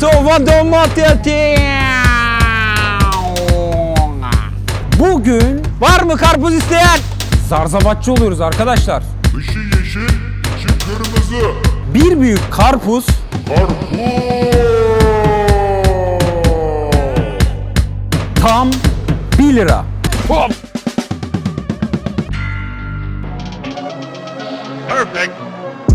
Sova domatesi. Bugün var mı karpuz isteyen? Zarzavatçı oluyoruz arkadaşlar. Dışı yeşil, içi kırmızı. Bir büyük karpuz Karpuz. tam 1 lira. Hop. Perfect.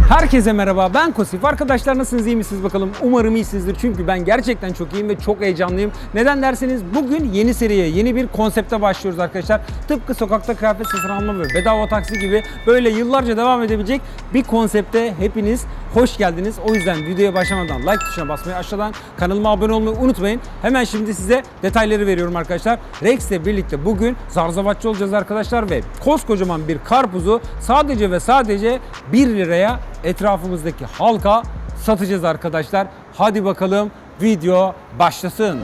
Herkese merhaba ben Kosif. Arkadaşlar nasılsınız iyi misiniz bakalım? Umarım iyisinizdir çünkü ben gerçekten çok iyiyim ve çok heyecanlıyım. Neden derseniz bugün yeni seriye, yeni bir konsepte başlıyoruz arkadaşlar. Tıpkı sokakta kıyafet satın alma ve bedava taksi gibi böyle yıllarca devam edebilecek bir konsepte hepiniz hoş geldiniz. O yüzden videoya başlamadan like tuşuna basmayı, aşağıdan kanalıma abone olmayı unutmayın. Hemen şimdi size detayları veriyorum arkadaşlar. Rex ile birlikte bugün zarzavatçı olacağız arkadaşlar ve koskocaman bir karpuzu sadece ve sadece 1 liraya etrafımızdaki halka satacağız arkadaşlar. Hadi bakalım video başlasın.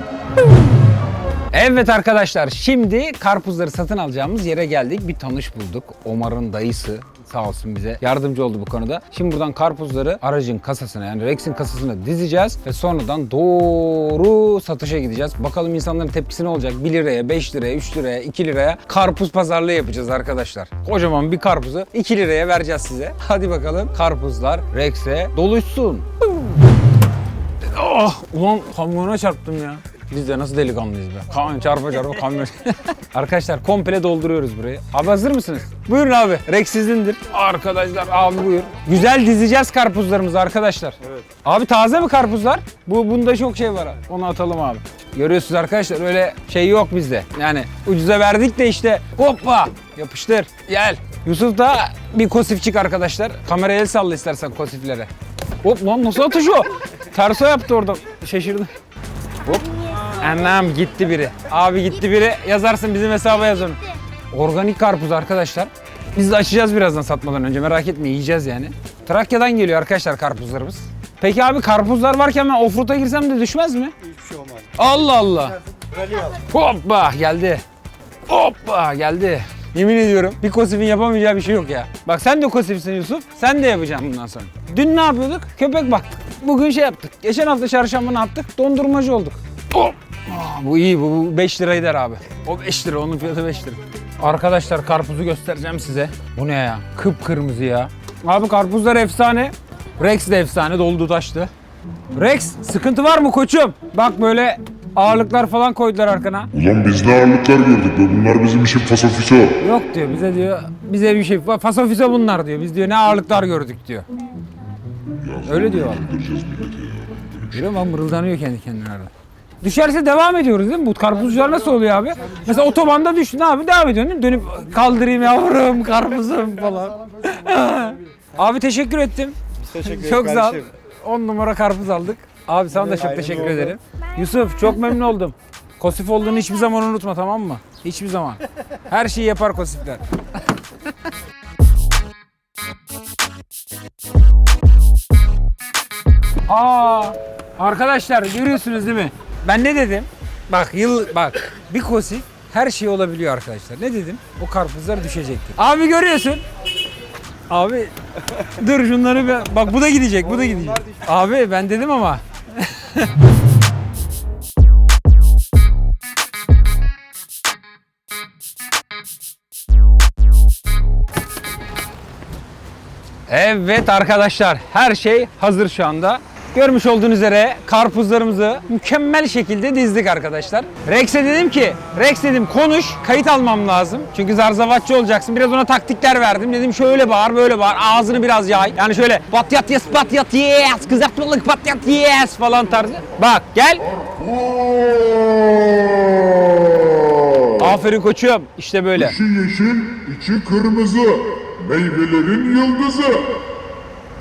Evet arkadaşlar şimdi karpuzları satın alacağımız yere geldik. Bir tanış bulduk. Omar'ın dayısı sağ olsun bize yardımcı oldu bu konuda. Şimdi buradan karpuzları aracın kasasına yani Rex'in kasasına dizeceğiz ve sonradan doğru satışa gideceğiz. Bakalım insanların tepkisi ne olacak? 1 liraya, 5 liraya, 3 liraya, 2 liraya karpuz pazarlığı yapacağız arkadaşlar. Kocaman bir karpuzu 2 liraya vereceğiz size. Hadi bakalım karpuzlar Rex'e doluşsun. Ah, ulan kamyona çarptım ya. Biz de nasıl delikanlıyız be. Kamyon çarpa çarpa kamyon. Arkadaşlar komple dolduruyoruz burayı. Abi hazır mısınız? Buyurun abi. Rex sizindir. Arkadaşlar abi buyur. Güzel dizeceğiz karpuzlarımızı arkadaşlar. Evet. Abi taze mi karpuzlar? Bu bunda çok şey var. abi. Onu atalım abi. Görüyorsunuz arkadaşlar öyle şey yok bizde. Yani ucuza verdik de işte hoppa yapıştır gel. Yusuf da bir kosifçik arkadaşlar. Kameraya el salla istersen kosiflere. Hop lan nasıl atış o? Terso yaptı orada. Şaşırdım. Hop. Anam gitti biri. Abi gitti biri. Yazarsın bizim hesaba yaz onu. Organik karpuz arkadaşlar. Biz de açacağız birazdan satmadan önce merak etmeyin yiyeceğiz yani. Trakya'dan geliyor arkadaşlar karpuzlarımız. Peki abi karpuzlar varken ben offroad'a girsem de düşmez mi? Hiçbir şey olmaz. Allah Allah. Hoppa geldi. Hoppa geldi. Yemin ediyorum bir kosifin yapamayacağı bir şey yok ya. Bak sen de kosifsin Yusuf. Sen de yapacaksın bundan sonra. Dün ne yapıyorduk? Köpek baktık. Bugün şey yaptık. Geçen hafta çarşamba ne yaptık? Dondurmacı olduk. Hop. Aa, bu iyi. Bu, bu 5 lira eder abi. O 5 lira. Onun fiyatı 5 lira. Arkadaşlar karpuzu göstereceğim size. Bu ne ya? Kıpkırmızı ya. Abi karpuzlar efsane. Rex de efsane. Doldu taştı. Rex sıkıntı var mı koçum? Bak böyle ağırlıklar falan koydular arkana. Ulan biz ne ağırlıklar gördük be. Bunlar bizim için fasofiso. Yok diyor bize diyor bize bir şey fasofiso bunlar diyor. Biz diyor ne ağırlıklar gördük diyor. Öyle diyor ya. Görüyor musun? Mırıldanıyor kendi kendine arada. Düşerse devam ediyoruz değil mi? Bu karpuzcular nasıl oluyor abi? Mesela otobanda düştün abi devam ediyorsun değil mi? Dönüp kaldırayım yavrum karpuzum falan. abi teşekkür ettim. Teşekkür Çok sağ ol. 10 numara karpuz aldık. Abi sana da çok teşekkür ederim. Yusuf çok memnun oldum. Kosif olduğunu hiçbir zaman unutma tamam mı? Hiçbir zaman. Her şeyi yapar kosifler. Aa, arkadaşlar görüyorsunuz değil mi? Ben ne dedim? Bak yıl bak bir kosif her şey olabiliyor arkadaşlar. Ne dedim? O karpuzlar düşecektir. Abi görüyorsun. Abi dur şunları bir bak bu da gidecek bu da gidecek. Abi ben dedim ama. Evet arkadaşlar her şey hazır şu anda. Görmüş olduğunuz üzere karpuzlarımızı mükemmel şekilde dizdik arkadaşlar. Rex'e dedim ki, Rex dedim konuş, kayıt almam lazım. Çünkü zarzavatçı olacaksın. Biraz ona taktikler verdim. Dedim şöyle bağır, böyle bağır. Ağzını biraz yay. Yani şöyle batyat yes, batyat yes, kızartmalık batyat yes falan tarzı. Bak gel. Aferin koçum. İşte böyle. Dışı yeşil, içi kırmızı. Meyvelerin yıldızı.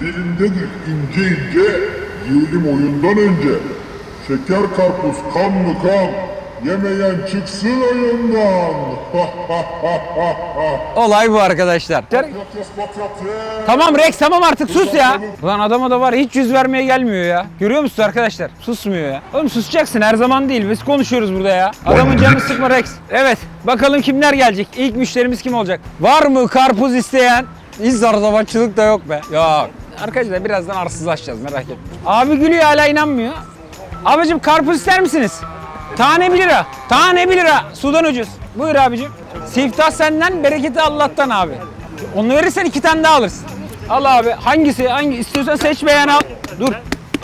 Dilindedir ince ince. Yiyelim oyundan önce. Şeker karpuz kan mı kan. Yemeyen çıksın oyundan. Olay bu arkadaşlar. Tamam Rex tamam artık sus ya. Ulan adama da var hiç yüz vermeye gelmiyor ya. Görüyor musunuz arkadaşlar? Susmuyor ya. Oğlum susacaksın her zaman değil. Biz konuşuyoruz burada ya. Adamın canını sıkma Rex. Evet bakalım kimler gelecek? İlk müşterimiz kim olacak? Var mı karpuz isteyen? Hiç zarzavatçılık da yok be. Yok. Arkadaşlar birazdan arsızlaşacağız merak etme. Abi gülüyor hala inanmıyor. Abicim karpuz ister misiniz? Tane 1 lira. Tane 1 lira. Sudan ucuz. Buyur abicim. Siftah senden, bereketi Allah'tan abi. Onu verirsen iki tane daha alırsın. Al abi. Hangisi? Hangi istiyorsan seç beğen al. Dur.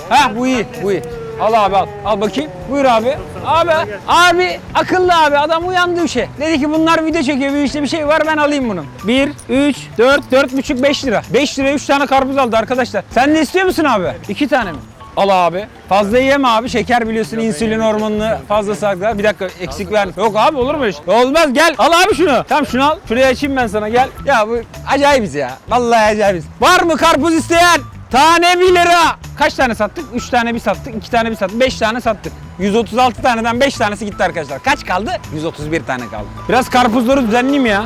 Ha bu iyi, bu iyi. Al abi al. Al bakayım. Buyur abi. Abi, abi akıllı abi. Adam uyandı bir şey. Dedi ki bunlar video çekiyor. Bir işte bir şey var ben alayım bunu. 1, 3, 4, 4 buçuk 5 lira. 5 liraya 3 tane karpuz aldı arkadaşlar. Sen de istiyor musun abi? 2 tane mi? Al abi. Fazla yeme abi. Şeker biliyorsun insülin hormonunu fazla sakla. Bir dakika eksik ver. Yok abi olur mu öyle şey? Olmaz gel. Al abi şunu. Tamam şunu al. Şuraya açayım ben sana gel. Ya bu acayibiz ya. Vallahi acayibiz. Var mı karpuz isteyen? Tane 1 lira. Kaç tane sattık? 3 tane bir sattık, 2 tane bir sattık, 5 tane sattık. 136 taneden 5 tanesi gitti arkadaşlar. Kaç kaldı? 131 tane kaldı. Biraz karpuzları düzenleyeyim ya.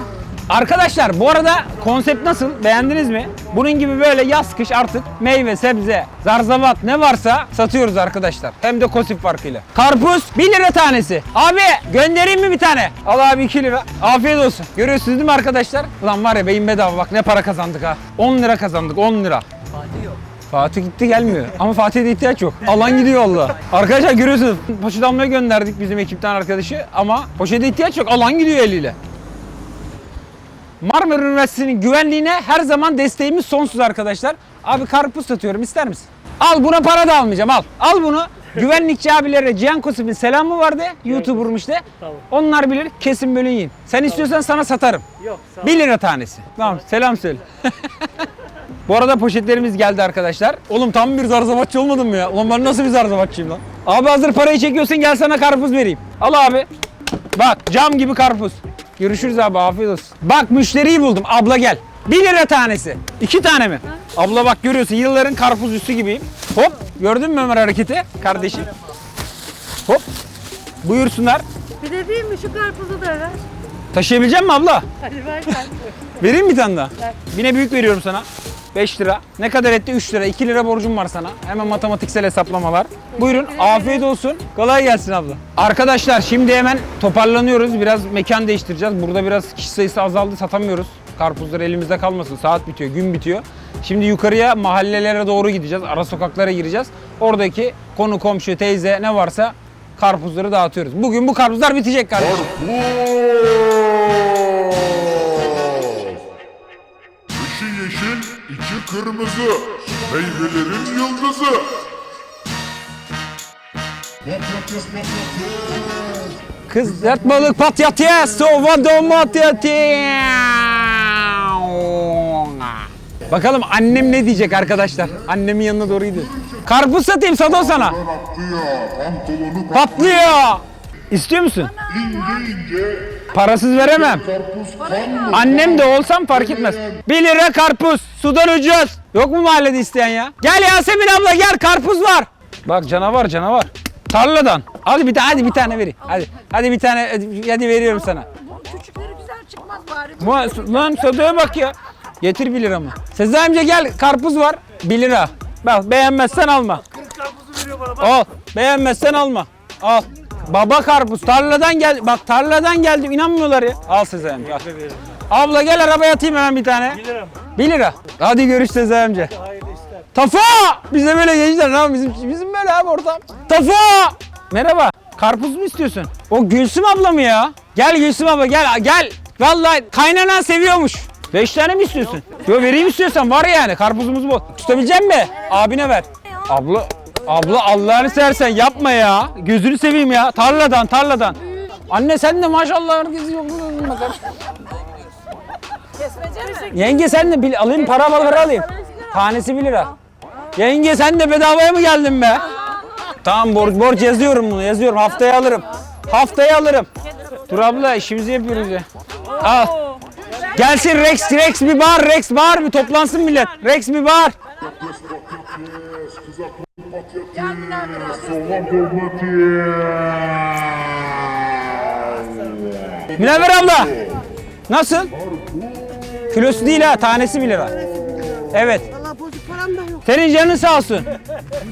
Arkadaşlar bu arada konsept nasıl? Beğendiniz mi? Bunun gibi böyle yaz kış artık meyve, sebze, zarzavat ne varsa satıyoruz arkadaşlar. Hem de kosif farkıyla. Karpuz 1 lira tanesi. Abi göndereyim mi bir tane? Al abi 2 lira. Afiyet olsun. Görüyorsunuz değil mi arkadaşlar? Ulan var ya beyin bedava bak ne para kazandık ha. 10 lira kazandık 10 lira. Fatih gitti gelmiyor. Ama Fatih'e de ihtiyaç yok. Alan gidiyor valla. Arkadaşlar görüyorsunuz. Poşet almaya gönderdik bizim ekipten arkadaşı. Ama poşete ihtiyaç yok. Alan gidiyor eliyle. Marmara Üniversitesi'nin güvenliğine her zaman desteğimiz sonsuz arkadaşlar. Abi karpuz satıyorum ister misin? Al buna para da almayacağım al. Al bunu. Güvenlikçi abilere Cihan Kosif'in selamı vardı. YouTuber'mış de. Tamam. Onlar bilir kesin böyle yiyin. Sen istiyorsan sana satarım. Yok sağ ol. 1 lira tanesi. Tamam selam söyle. Bu arada poşetlerimiz geldi arkadaşlar. Oğlum tam bir zarzavatçı olmadım mı ya? Ulan ben nasıl bir zarzavatçıyım lan? Abi hazır parayı çekiyorsun gel sana karpuz vereyim. Al abi. Bak cam gibi karpuz. Görüşürüz abi afiyet olsun. Bak müşteriyi buldum. Abla gel. 1 lira tanesi. 2 tane mi? Abla bak görüyorsun yılların karpuz üstü gibiyim. Hop gördün mü Ömer hareketi kardeşim? Hop. Buyursunlar. Bir de değil mi şu karpuzu da ver. Taşıyabilecek misin abla? Hadi ver sen. Vereyim mi bir tane daha? Ver. Yine büyük veriyorum sana. 5 lira. Ne kadar etti? 3 lira. 2 lira borcum var sana. Hemen matematiksel hesaplamalar. Buyurun. Afiyet olsun. Kolay gelsin abla. Arkadaşlar şimdi hemen toparlanıyoruz. Biraz mekan değiştireceğiz. Burada biraz kişi sayısı azaldı. Satamıyoruz. Karpuzlar elimizde kalmasın. Saat bitiyor, gün bitiyor. Şimdi yukarıya mahallelere doğru gideceğiz. Ara sokaklara gireceğiz. Oradaki konu, komşu, teyze ne varsa karpuzları dağıtıyoruz. Bugün bu karpuzlar bitecek kardeşim. Dışı yeşil, içi kırmızı. Meyvelerin yıldızı. Kız dert balık patyat ye, sova domates. Bakalım annem ne diyecek arkadaşlar. Annemin yanına doğru gidiyor. Karpuz satayım Sado sana. Patlıyor. İstiyor musun? Parasız veremem. Annem de olsam fark etmez. 1 lira karpuz. Sudan ucuz. Yok mu mahallede isteyen ya? Gel Yasemin abla gel karpuz var. Bak canavar canavar. Tarladan. Hadi bir tane hadi bir tane vereyim. Hadi. Hadi bir tane hadi, hadi veriyorum sana. Bu küçükleri güzel çıkmaz bari. Lan Sado'ya bak ya. Getir 1 lira mı? Sezai amca gel karpuz var 1 lira. Bak beğenmezsen alma. Karpuzu veriyor bana bak. Al. Beğenmezsen alma. Al. Baba karpuz tarladan gel. Bak tarladan geldim inanmıyorlar ya. Al Sezai amca al. Abla gel arabaya atayım hemen bir tane. 1 lira mı? 1 lira. Hadi görüş Sezai amca. Hayırlı işler. Tafa! Bize böyle gençler ne bizim bizim böyle abi ortam. Tafa! Merhaba. Karpuz mu istiyorsun? O Gülsüm abla mı ya? Gel Gülsüm abla gel gel. Vallahi kaynanan seviyormuş. Beş tane mi istiyorsun? Yo vereyim istiyorsan var yani karpuzumuz bu. Tutabilecek mi? Abine ver. Abla abla Allah'ını seversen yapma ya. Gözünü seveyim ya. Tarladan tarladan. Anne sen de maşallah herkes yok. Kesmece? Yenge sen de bil, alayım para para alayım. Tanesi 1 lira. Yenge sen de bedavaya mı geldin be? Tamam borç, borç yazıyorum bunu yazıyorum haftaya alırım. Haftaya alırım. Dur abla işimizi yapıyoruz ya. Al. Gelsin Rex, Rex bir bağır, Rex bağır bir toplansın millet. Rex bir bağır. Patates, patates, kızartma patates, Kendine biraz. soğan domates. Münevver abla. Nasıl? Kilosu değil ha tanesi 1 lira. Evet. Valla bozuk param da yok. Senin canın sağ olsun.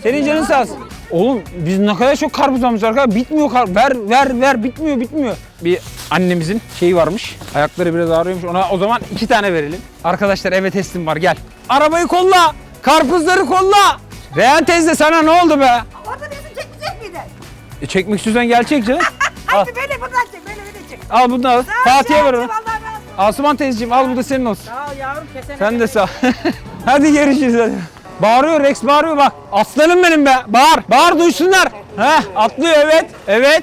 Senin canın sağ olsun. Oğlum biz ne kadar çok karpuz almışız arkadaşlar. Bitmiyor kar ver ver ver bitmiyor bitmiyor. Bir annemizin şeyi varmış. Ayakları biraz ağrıyormuş. Ona o zaman iki tane verelim. Arkadaşlar eve teslim var gel. Arabayı kolla. Karpuzları kolla. Reyhan teyze sana ne oldu be? Orada bizi çekecek miydin? E, çekmek istiyorsan gelecek canım. al, Hadi beni buradan çek, beni beni çek. al bunu da al. Fatih'e ver onu. Allah razı olsun. Asuman teyzeciğim al bu da senin olsun. Sağ ol yavrum kesene. Sen de sağ ol. hadi görüşürüz hadi. Bağırıyor Rex bağırıyor bak. Aslanım benim be. Bağır. Bağır duysunlar. Heh atlıyor evet. Evet.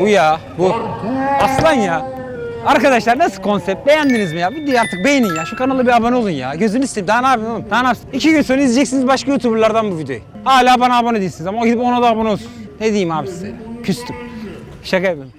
Bu ya. Bu. Aslan ya. Arkadaşlar nasıl konsept? Beğendiniz mi ya? Videoyu artık beğenin ya. Şu kanala bir abone olun ya. Gözünü seveyim. Daha ne yapayım oğlum? Daha ne yapayım? İki gün sonra izleyeceksiniz başka YouTuber'lardan bu videoyu. Hala bana abone değilsiniz ama gidip ona da abone olsun. Ne diyeyim abi size? Küstüm. Şaka yapıyorum.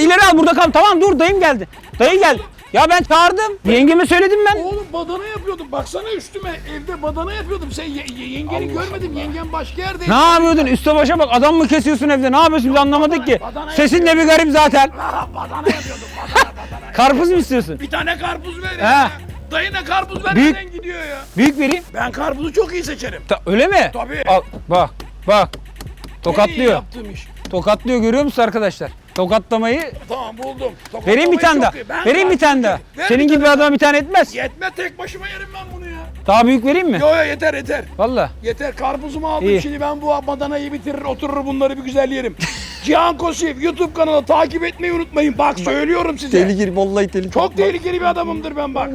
İleri al al burada kal. Tamam dur dayım geldi. Dayı geldi. Ya ben çağırdım. Yengeme söyledim ben. Oğlum badana yapıyordum. Baksana üstüme. Evde badana yapıyordum. Sen ye- ye- yengeni görmedim. Yengen başka yerde. Ne yapıyordun? Üste başa bak adam mı kesiyorsun evde? Ne yapıyorsun biz anlamadık ki. badana Sesin de bir garip zaten. Badana yapıyordum. Badana badana. Karpuz mu istiyorsun? Bir tane karpuz ver He. ya. Dayına karpuz Büyük- vermeden gidiyor ya. Büyük vereyim. Ben karpuzu çok iyi seçerim. Ta- öyle mi? Tabii. Al bak bak. En iyi Tokatlıyor. yaptığım iş. Tokatlıyor görüyor musun arkadaşlar? Tokatlamayı Tamam buldum. vereyim bir tane daha. İyi. Ben Vereyim bir tane daha. Ver Senin gibi bir adama bir tane etmez. Yetme tek başıma yerim ben bunu ya. Daha büyük vereyim mi? Yo yo yeter yeter. Valla. Yeter karpuzumu aldım İyi. şimdi ben bu badanayı bitirir oturur bunları bir güzel yerim. Cihan Kosif YouTube kanalı takip etmeyi unutmayın. Bak söylüyorum size. Tehlikeli vallahi tehlikeli. Çok tehlikeli bir adamımdır ben bak.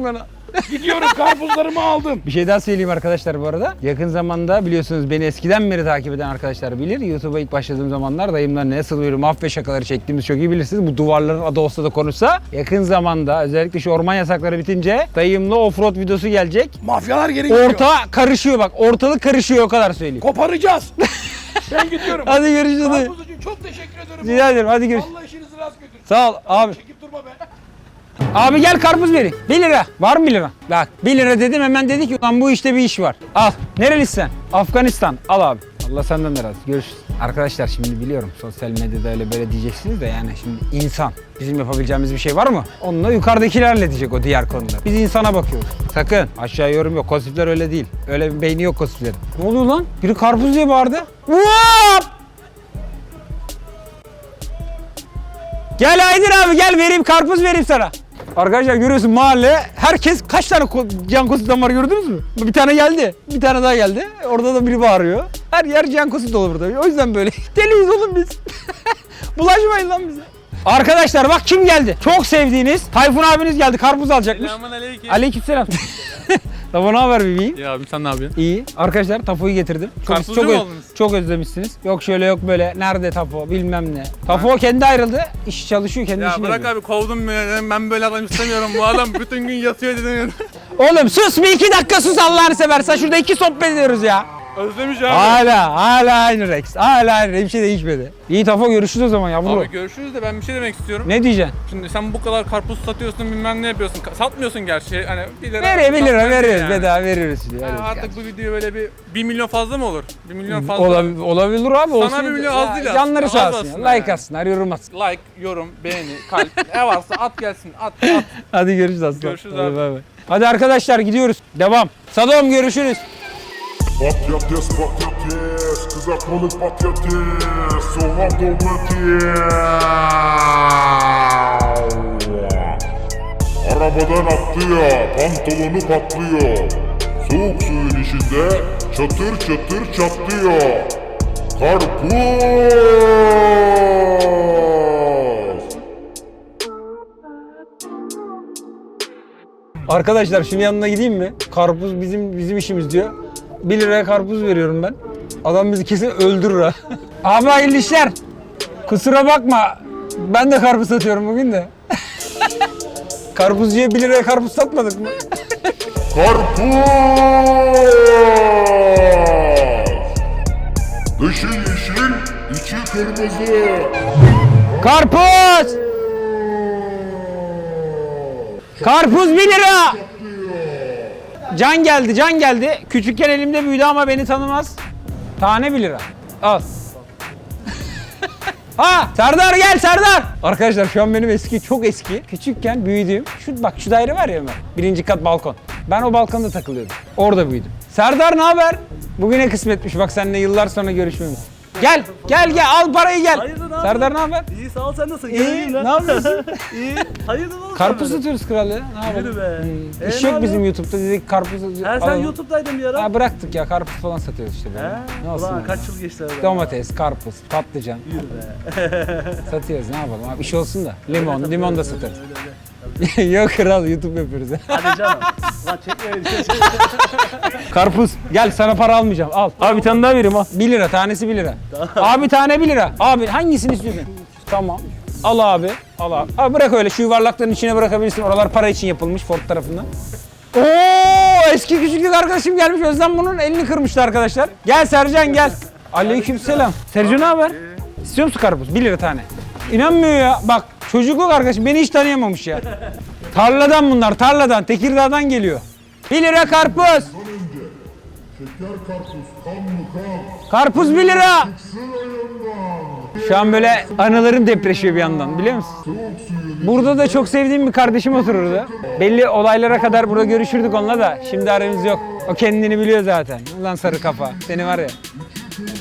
Gidiyorum karpuzlarımı aldım. Bir şey daha söyleyeyim arkadaşlar bu arada. Yakın zamanda biliyorsunuz beni eskiden beri takip eden arkadaşlar bilir. YouTube'a ilk başladığım zamanlar dayımla nasıl böyle mafya şakaları çektiğimiz çok iyi bilirsiniz. Bu duvarların adı olsa da konuşsa. Yakın zamanda özellikle şu orman yasakları bitince dayımla offroad videosu gelecek. Mafyalar geri gidiyor. Orta karışıyor bak. Ortalık karışıyor o kadar söyleyeyim. Koparacağız. ben gidiyorum. Hadi görüşürüz. Karpuz için çok teşekkür ederim. Rica ederim hadi görüşürüz. Allah işinizi rast götürsün. Sağ ol abi. Çekip durma be. Abi gel karpuz vereyim. 1 lira. Var mı 1 lira? Bak 1 lira dedim hemen dedi ki lan bu işte bir iş var. Al. Nerelisin sen? Afganistan. Al abi. Allah senden de razı. Görüşürüz. Arkadaşlar şimdi biliyorum sosyal medyada öyle böyle diyeceksiniz de yani şimdi insan. Bizim yapabileceğimiz bir şey var mı? Onunla yukarıdakiler halledecek o diğer konuları. Biz insana bakıyoruz. Sakın aşağı yorum yok. Kosifler öyle değil. Öyle bir beyni yok kosiflerin. Ne oluyor lan? Biri karpuz diye bağırdı. Vap! Gel Aydın abi gel vereyim karpuz vereyim sana. Arkadaşlar görüyorsun mahalle herkes kaç tane can kositten var gördünüz mü? Bir tane geldi. Bir tane daha geldi. Orada da biri bağırıyor. Her yer can kosit dolu burada. O yüzden böyle. Deliyiz oğlum biz. Bulaşmayın lan bize. Arkadaşlar bak kim geldi? Çok sevdiğiniz Tayfun abiniz geldi. Karpuz alacakmış. Selamun aleyküm. Aleykümselam. Tafu ne haber bebeğim? Ya abi sen ne yapıyorsun? İyi. Arkadaşlar Tafo'yu getirdim. Çok, Karpuzcu çok, mu oldunuz? çok özlemişsiniz. Yok şöyle yok böyle. Nerede Tafo bilmem ne. Tafo kendi ayrıldı. İş çalışıyor kendi Ya işini bırak yapıyor. abi kovdum beni ben böyle adam istemiyorum bu adam bütün gün yatıyor dedim. Oğlum sus bir iki dakika sus Allah'ını seversen. Şurada iki sohbet ediyoruz ya. Özlemiş abi. Hala hala aynı Rex. Hala aynı. Bir şey değişmedi. İyi Tafo görüşürüz o zaman yavrum. Abi görüşürüz de ben bir şey demek istiyorum. Ne diyeceksin? Şimdi sen bu kadar karpuz satıyorsun bilmem ne yapıyorsun. Satmıyorsun gerçi hani 1 lira. Nereye 1 lira veriyoruz yani. bedava. Yani Veriyoruz artık bu video böyle bir 1 milyon fazla mı olur? 1 milyon fazla. Olabilir, olabilir abi. Sana olsun. bir milyon Ya, az değil Canları aslında, sağ olsun. ya. aslında Like yani. atsınlar, yorum atsınlar. Like, yorum, beğeni, kalp ne varsa at gelsin at at. Hadi görüşürüz aslan. Görüşürüz Hadi abi. bay. Hadi arkadaşlar gidiyoruz. Devam. Sadom görüşürüz. Patates patates kızartmalık patates soğan domates Arabadan atlıyor pantolonu patlıyor Soğuk suyun içinde çatır çatır çatlıyor Karpuz Arkadaşlar şunun yanına gideyim mi? Karpuz bizim bizim işimiz diyor. 1 liraya karpuz veriyorum ben. Adam bizi kesin öldürür ha. Abi hayırlı işler. Kusura bakma. Ben de karpuz satıyorum bugün de. Karpuzcuya 1 liraya karpuz satmadık mı? Karpuz! Dışı yeşil, içi kırmızı. Karpuz! Karpuz 1 lira! Can geldi, can geldi. Küçükken elimde büyüdü ama beni tanımaz. Tane 1 lira. Al. ha Serdar gel Serdar. Arkadaşlar şu an benim eski çok eski. Küçükken büyüdüğüm şu bak şu daire var ya Ömer. Birinci kat balkon. Ben o balkonda takılıyordum. Orada büyüdüm. Serdar ne haber? Bugüne kısmetmiş bak seninle yıllar sonra görüşmemiz. Gel gel gel al parayı gel. Hayırdır abi? Serdar ne haber? İyi sağ ol sen nasılsın? İyi, lan. ne yapıyorsun? İyi. Hayırdır oğlum? Karpuz sen satıyoruz kral ya. Ne yapalım? Yürü be. Hmm. E, İş ne yok bizim yapıyorsun? YouTube'da dedik karpuz? He sen alalım. YouTube'daydın bir ara. Ha bıraktık ya karpuz falan satıyoruz işte. böyle. He? Ne olsun Ulan kaç yıl geçti aradan. Domates, karpuz, patlıcan Yürü be. satıyoruz ne yapalım abi iş olsun da. Limon, limon da satarız. yok kral YouTube yapıyoruz. Hadi canım. Ulan çekme öyle bir şey. Karpuz. Gel sana para almayacağım. Al. Abi bir tane daha vereyim al. 1 lira tanesi 1 lira. abi tane 1 lira. Abi hangisini istiyorsun? Tamam. Al abi. Al abi. Abi bırak öyle şu yuvarlakların içine bırakabilirsin. Oralar para için yapılmış Ford tarafından. Oo eski küçüklük arkadaşım gelmiş. Özlem bunun elini kırmıştı arkadaşlar. Gel Sercan gel. Aleykümselam. Sercan ne haber? İstiyor musun karpuz? 1 lira tane. İnanmıyor ya. Bak çocukluk arkadaşım beni hiç tanıyamamış ya. Tarladan bunlar tarladan. Tekirdağ'dan geliyor. 1 lira karpuz. Şeker karpuz, kan mı kan? Karpuz 1 lira. Şu an böyle anılarım depreşiyor bir yandan biliyor musun? Burada da çok sevdiğim bir kardeşim otururdu. Belli olaylara kadar burada görüşürdük onunla da. Şimdi aramız yok. O kendini biliyor zaten. Ulan sarı kafa. Seni var ya.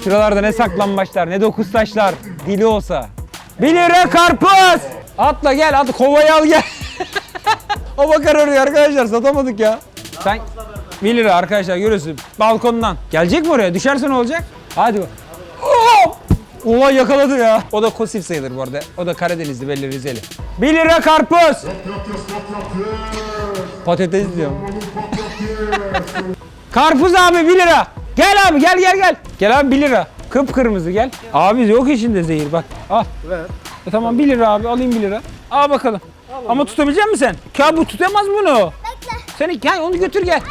Şuralarda ne saklambaçlar ne dokuz taşlar. Dili olsa. 1 lira karpuz. Atla gel at kovayı al gel. o bakar oraya arkadaşlar satamadık ya. Sen 1 lira arkadaşlar görüyorsun balkondan. Gelecek mi oraya? Düşerse ne olacak? Hadi bak. Oha yakaladı ya. O da kosif sayılır bu arada. O da Karadenizli belli Rizeli. 1 lira karpuz. Patates diyorum. Karpuz abi 1 lira. Gel abi gel gel gel. Gel abi 1 lira. Kıpkırmızı gel. Abi yok içinde zehir bak. Al. Ver. E tamam 1 lira abi alayım 1 lira. Al bakalım. Ama tutabilecek misin sen? Ya bu tutamaz bunu. Bekle. Sen gel onu götür gel.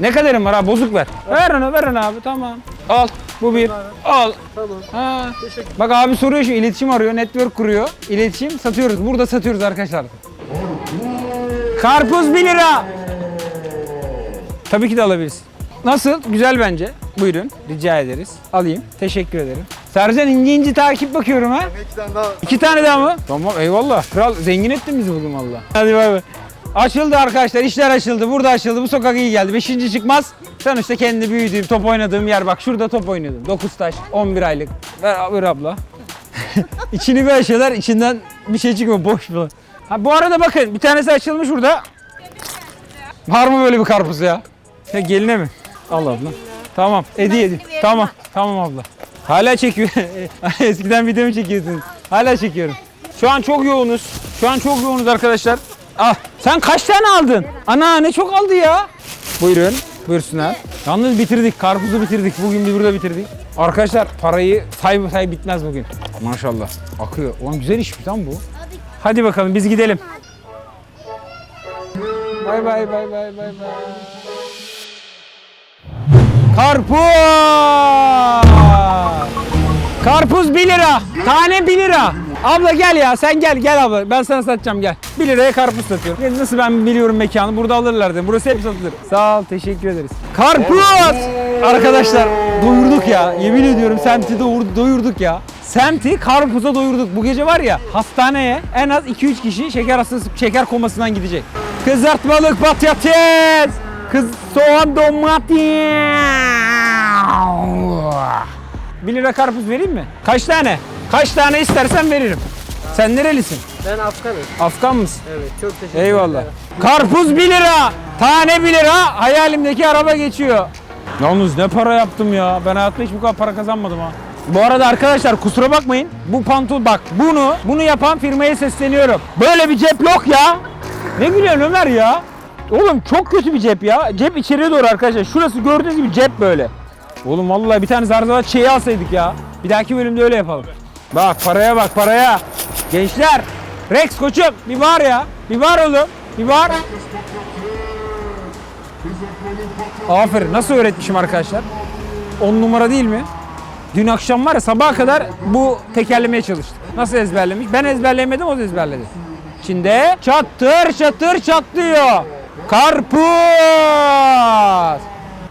ne kadarın var abi bozuk ver. Ver onu ver onu abi tamam. Al bu bir. Al. Tamam. Ha. Bak abi soruyor şu iletişim arıyor, network kuruyor. İletişim satıyoruz. Burada satıyoruz arkadaşlar. Karpuz 1 lira. Tabii ki de alabilirsin. Nasıl? Güzel bence. Buyurun. Rica ederiz. Alayım. Teşekkür ederim. Sercan ince ince takip bakıyorum ha. İki tane daha. İki tane daha mı? Tamam eyvallah. Kral zengin ettin bizi bugün valla. Hadi bay bay. Açıldı arkadaşlar işler açıldı. Burada açıldı. Bu sokak iyi geldi. Beşinci çıkmaz. Sonuçta kendi büyüdüğüm, top oynadığım yer. Bak şurada top oynuyordum. 9 taş, 11 aylık. Ver, ver abla. İçini bir açıyorlar. içinden bir şey çıkmıyor. Boş bu. Ha, bu arada bakın bir tanesi açılmış burada. Var mı böyle bir karpuz ya? Ya geline mi? Al abla. Tamam. Hediye edeyim. Tamam. Tamam abla. Hala çekiyor. Eskiden video mu çekiyordun? Hala çekiyorum. Şu an çok yoğunuz. Şu an çok yoğunuz arkadaşlar. Ah, sen kaç tane aldın? Ana ne çok aldı ya. Buyurun. Buyursunlar. Yalnız bitirdik. Karpuzu bitirdik. Bugün bir burada bitirdik. Arkadaşlar parayı say say bitmez bugün. Maşallah. Akıyor. Ulan güzel işmiş lan bu. Hadi bakalım biz gidelim. Bay bay bay bay bay bay. Karpuz! Karpuz 1 lira. Tane 1 lira. Abla gel ya sen gel gel abla ben sana satacağım gel. 1 liraya karpuz satıyorum. Ya Nasıl ben biliyorum mekanı burada alırlar dedim. Burası hep satılır. Sağ ol teşekkür ederiz. Karpuz! Arkadaşlar doyurduk ya. Yemin ediyorum semti doyur- doyurduk ya. Semti karpuza doyurduk. Bu gece var ya hastaneye en az 2-3 kişi şeker hastası şeker komasından gidecek. Kızartmalık patates. Kız soğan domates. 1 lira karpuz vereyim mi? Kaç tane? Kaç tane istersen veririm. Sen nerelisin? Ben Afganım. Afgan mısın? Evet çok teşekkür Eyvallah. Karpuz 1 lira. Tane 1 lira. Hayalimdeki araba geçiyor. Yalnız ne para yaptım ya. Ben hayatta hiç bu kadar para kazanmadım ha. Bu arada arkadaşlar kusura bakmayın. Bu pantol bak bunu bunu yapan firmaya sesleniyorum. Böyle bir cep yok ya. Ne gülüyorsun Ömer ya? Oğlum çok kötü bir cep ya. Cep içeriye doğru arkadaşlar. Şurası gördüğünüz gibi cep böyle. Oğlum vallahi bir tane zarzavat şeyi alsaydık ya. Bir dahaki bölümde öyle yapalım. Bak paraya bak paraya. Gençler. Rex koçum bir var ya. Bir var oğlum. Bir var. Aferin. Nasıl öğretmişim arkadaşlar? 10 numara değil mi? Dün akşam var ya sabaha kadar bu tekerlemeye çalıştık. Nasıl ezberlemiş? Ben ezberleyemedim o da ezberledi. Şimdi çatır çatır çatlıyor. Karpuz.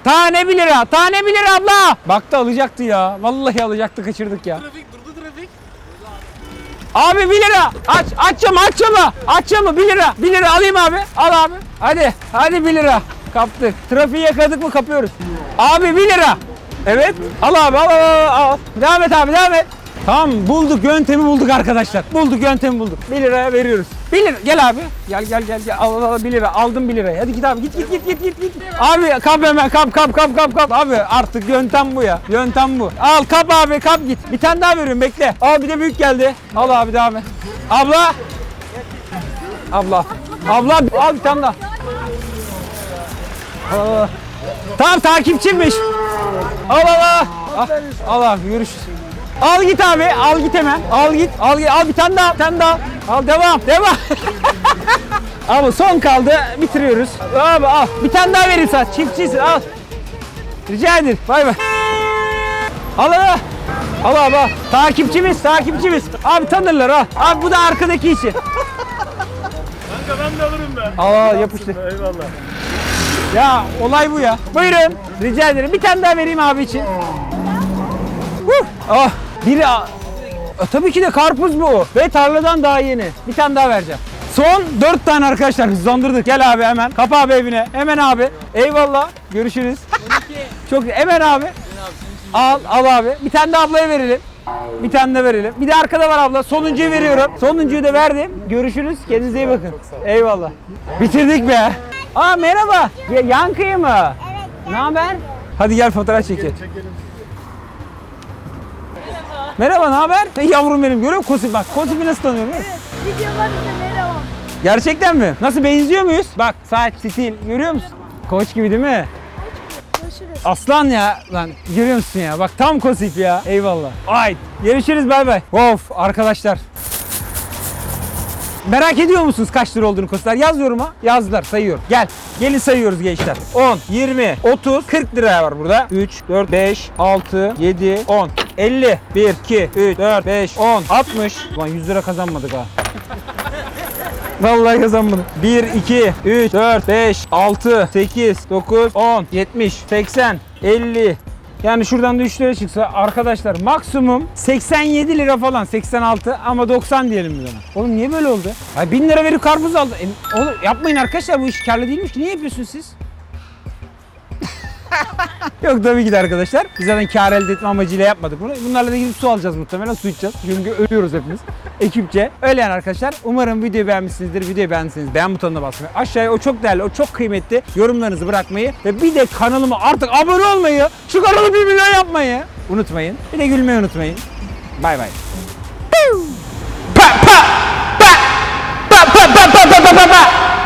Tane 1 lira. Tane 1 lira abla. Baktı alacaktı ya. Vallahi alacaktı kaçırdık ya. Trafik durdu trafik. Abi 1 lira. Aç aç camı aç camı. Aç camı 1 lira. 1 lira alayım abi. Al abi. Hadi. Hadi 1 lira. Kaptık. Trafiği yakaladık mı kapıyoruz. Abi 1 lira. Evet. Al abi al al al. al. Devam et abi devam et. Tamam bulduk yöntemi bulduk arkadaşlar. Bulduk yöntemi bulduk. 1 liraya veriyoruz. 1 lira gel abi. Gel gel gel gel. Al al al 1 lira. Aldım 1 lirayı. Hadi git abi git git git git git. git. Abi kap hemen kap kap kap kap kap. Abi artık yöntem bu ya. Yöntem bu. Al kap abi kap git. Bir tane daha veriyorum bekle. Al bir de büyük geldi. Al abi devam et. Abla. Abla. Abla al bir tane daha. Al, al. Tamam takipçimmiş. Al al al. Al, al abi görüşürüz. Al git abi. Al git hemen. Al git. Al git. Al bir tane daha. Bir tane daha. Al devam. Devam. abi son kaldı. Bitiriyoruz. Abi al. Bir tane daha vereyim sana. Çiftçisin. Al. Rica ederim. Bay bay. Al al. Al abi al. Takipçimiz. Takipçimiz. Abi tanırlar al. Abi bu da arkadaki işi. Kanka ben de alırım be. Al al yapıştır. Eyvallah. Ya olay bu ya. Buyurun. Rica ederim. Bir tane daha vereyim abi için. Huh. Ah, biri E, tabii ki de karpuz bu. Ve tarladan daha yeni. Bir tane daha vereceğim. Son 4 tane arkadaşlar hızlandırdık. Gel abi hemen. Kapa abi evine. Hemen abi. Eyvallah. Görüşürüz. Çok hemen abi. Al al abi. Bir tane de ablaya verelim. Bir tane de verelim. Bir de arkada var abla. Sonuncuyu veriyorum. Sonuncuyu da verdim. Görüşürüz. Kendinize iyi bakın. Eyvallah. Bitirdik be. Aa merhaba. Ya, Yankı'yı mı? Evet. Ne haber? Hadi gel fotoğraf çekelim. Merhaba, ne haber? Yavrum benim görüyor musun Kosip bak. Kosip'i nasıl tanıyorum? Evet. Videolarında merhaba. Gerçekten mi? Nasıl benziyor muyuz? Bak saç, stil görüyor musun? Koç gibi değil mi? Görüşürüz. Aslan ya lan görüyor musun ya? Bak tam Kosip ya. Eyvallah. Ay görüşürüz bay bay. Of arkadaşlar. Merak ediyor musunuz kaç lira olduğunu Kosipler? Yaz yoruma. Yazdılar sayıyorum. Gel. Gelin sayıyoruz gençler. 10, 20, 30, 40 lira var burada. 3, 4, 5, 6, 7, 10, 50, 1, 2, 3, 4, 5, 10, 60. Ulan 100 lira kazanmadık ha. Vallahi kazanmadım. 1, 2, 3, 4, 5, 6, 8, 9, 10, 70, 80, 50. Yani şuradan da 3 lira çıksa arkadaşlar maksimum 87 lira falan 86 ama 90 diyelim biz ona. Oğlum niye böyle oldu? Ay 1000 lira verip karpuz aldı. E, oğlum yapmayın arkadaşlar bu iş karlı değilmiş ki. Niye yapıyorsunuz siz? Yok tabii ki de arkadaşlar. Biz zaten kar elde etme amacıyla yapmadık bunu. Bunlarla da gidip su alacağız muhtemelen. Su içeceğiz. Çünkü ölüyoruz hepimiz. Ekipçe. Öyle yani arkadaşlar. Umarım videoyu beğenmişsinizdir. Videoyu beğendiyseniz beğen butonuna basmayı. Aşağıya o çok değerli, o çok kıymetli yorumlarınızı bırakmayı ve bir de kanalıma artık abone olmayı, şu kanalı 1 milyon yapmayı unutmayın. Bir de gülmeyi unutmayın. Bay bay. Pa pa pa pa pa pa pa pa pa pa